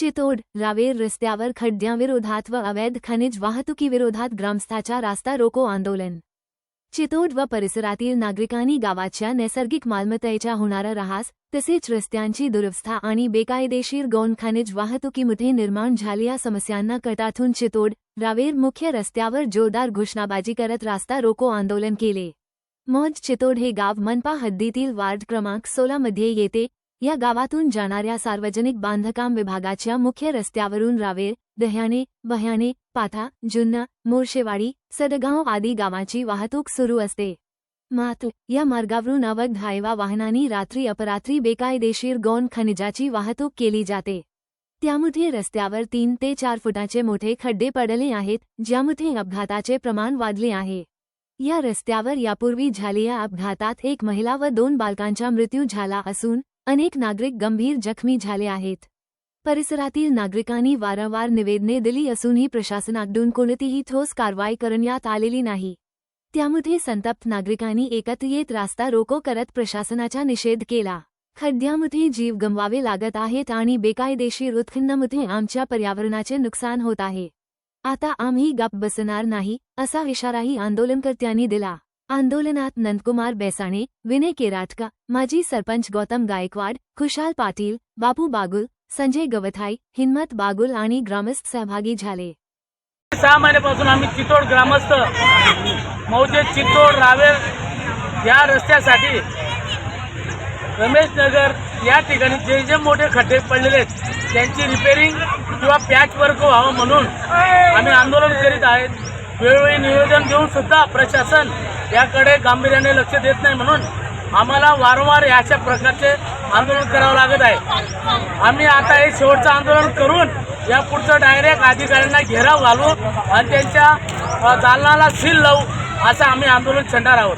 चितोड रावेर रस्त्यावर खड्ड्यांविरोधात व अवैध खनिज वाहतुकीविरोधात ग्रामस्थाच्या रास्ता रोको आंदोलन. चितोड व परिसरातील नागरिकांनी गावाच्या नैसर्गिक मालमत्तेच्या होणारा ऱ्हास तसेच रस्त्यांची दुरवस्था आणि बेकायदेशीर गौण खनिज वाहतुकीमध्ये निर्माण झालेल्या समस्यांना कटाथून चितोड रावेर मुख्य रस्त्यावर जोरदार घोषणाबाजी करत रास्ता रोको आंदोलन केले. मौज चितोड हे गाव मनपा हद्दीतील वार्ड क्रमांक सोळामध्ये येते या गावातून जाणाऱ्या सार्वजनिक बांधकाम विभागाच्या मुख्य रस्त्यावरून रावेर दह्याने बह्याने पाथा जुन्ना मोर्शेवाडी सदगाव आदी गावांची वाहतूक सुरू असते. मात्र या मार्गावरून अवघ धायवा वाहनांनी रात्री अपरात्री बेकायदेशीर गौण खनिजाची वाहतूक केली जाते. त्यामध्ये रस्त्यावर तीन ते चार फुटाचे मोठे खड्डे पडले आहेत ज्यामध्ये अपघाताचे प्रमाण वाढले आहे. या रस्त्यावर यापूर्वी झालेल्या अपघातात एक महिला व दोन बालकांचा मृत्यू झाला असून अनेक नागरिक गंभीर जखमी झाले आहेत. परिसरातील नागरिकांनी वारंवार निवेदने दिली असूनही प्रशासनाकडून कोणतीही ठोस कारवाई करण्यात आलेली नाही. त्यामध्ये संतप्त नागरिकांनी एकत्र येत रास्ता रोको करत प्रशासनाचा निषेध केला. खड्ड्यामध्ये जीव गमवावे लागत आहेत आणि बेकायदेशीर उत्खननामध्ये आमच्या पर्यावरणाचे नुकसान होत आहे. आता आम्ही गप बसणार नाही असा इशाराही आंदोलनकर्त्यांनी दिला. आंदोलनात नंदकुमार बेसाणे विनय केराटका माजी सरपंच गौतम गायकवाड खुशाल पाटील बापू बागुल संजय गवथाई हिम्मत बागुल आणि ग्रामस्थ सहभागी झाले. सहा महिन्यापासून आम्ही चितोड ग्रामस्थ मौजे चितोड रावेर या रस्त्यासाठी रमेश नगर या ठिकाणी जे जे मोठे खड्डे पडलेले आहेत त्यांची रिपेरिंग किंवा पॅच वर्क व्हावं म्हणून आम्ही आंदोलन करीत आहेत. वेळोवेळी निवेदन देऊन सुद्धा प्रशासन याकडे गांभीर्याने लक्ष देत नाही म्हणून आम्हाला वारंवार अशा प्रकारचे आंदोलन करावं लागत आहे. आम्ही आता हे शेवटचं आंदोलन करून या पुढचं डायरेक्ट अधिकाऱ्यांना घेराव घालू आणि त्यांच्या दालनाला सील लावू असं आम्ही आंदोलन छंडणार आहोत.